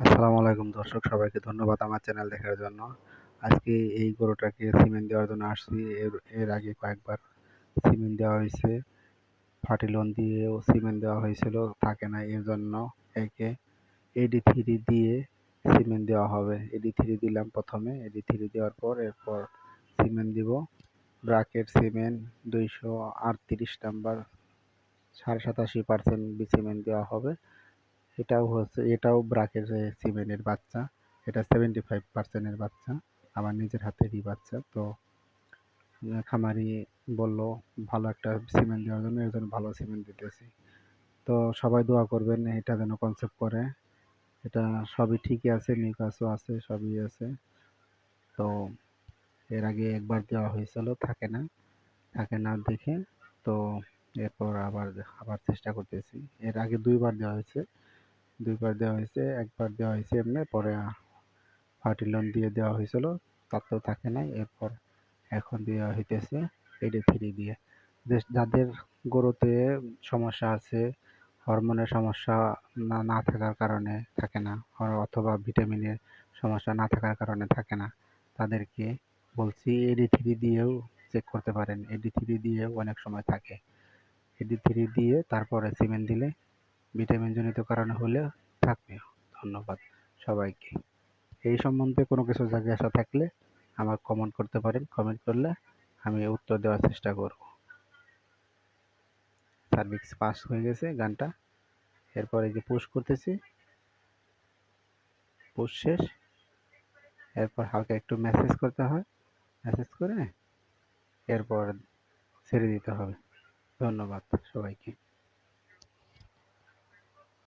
আসসালামু আলাইকুম দর্শক, সবাইকে ধন্যবাদ আমার চ্যানেল দেখার জন্য। আজকে এই গরুটাকে সিমেন্ট দেওয়ার জন্য আসছি। এর এর আগে কয়েকবার সিমেন্ট দেওয়া হয়েছে। ফার্টিলন দিয়েও সিমেন্ট দেওয়া হয়েছিল, থাকে না এর জন্য একে। এডি থ্রি দিয়ে সিমেন্ট দেওয়া হবে। এডি থ্রি দিলাম প্রথমে। এডি থ্রি দেওয়ার পর এরপর সিমেন্ট দিব। ব্রাকেট সিমেন্ট দুইশো আটত্রিশ নাম্বার, সাড়ে সাতাশি পার্সেন্ট সিমেন্ট দেওয়া হবে। এটাও হচ্ছে, এটাও ব্রাকের সিমেন্টের বাচ্চা। এটা সেভেন্টি ফাইভ পার্সেন্টের বাচ্চা, আমার নিজের হাতেরই বাচ্চা। তো খামারি বলল, ভালো একটা সিমেন্ট দেওয়ার জন্য, এর জন্য ভালো সিমেন্ট দিতেছি। তো সবাই দোয়া করবেন, এটা যেন কনসেপ্ট করে। এটা সবই ঠিকই আছে মিকাসও আছে, সবই আছে। তো, এর আগে একবার দেওয়া হয়েছিল, থাকে না থাকে না দেখে। তো, এরপর আবার আবার চেষ্টা করতেছি। এর আগে দুইবার দেওয়া হয়েছে। দুইবার দেওয়া হয়েছে, একবার দেওয়া হয়েছে এমনি, পরে পার্টি লোন দিয়ে দেওয়া হয়েছিল, তাতেও থাকে নাই, এরপর এখন দেওয়া হইতেছে এডি থ্রি দিয়ে। যাদের গরুতে সমস্যা আছে হরমোনের সমস্যা না না থাকার কারণে থাকে না অথবা ভিটামিনের সমস্যা না থাকার কারণে থাকে না, তাদেরকে বলছি এডি থ্রি দিয়েও চেক করতে পারেন। এডি থ্রি দিয়েও অনেক সময় থাকে। এডি থ্রি দিয়ে তারপরে সিমেন্ট দিলে ভিটামিনজনিত কারণে হলে থাকবে। ধন্যবাদ সবাইকে। এই সম্বন্ধে কোনো কিছু জিজ্ঞাসা থাকলে আমার কমেন্ট করতে পারেন কমেন্ট করলে আমি উত্তর দেওয়ার চেষ্টা করব। সার্ভিস পাস হয়ে গেছে গানটা। এরপর এই যে পুশ করতেছি। পুশ শেষ। এরপর হালকা একটু মেসেজ করতে হয়। মেসেজ করে এরপর ছেড়ে দিতে হবে। ধন্যবাদ সবাইকে।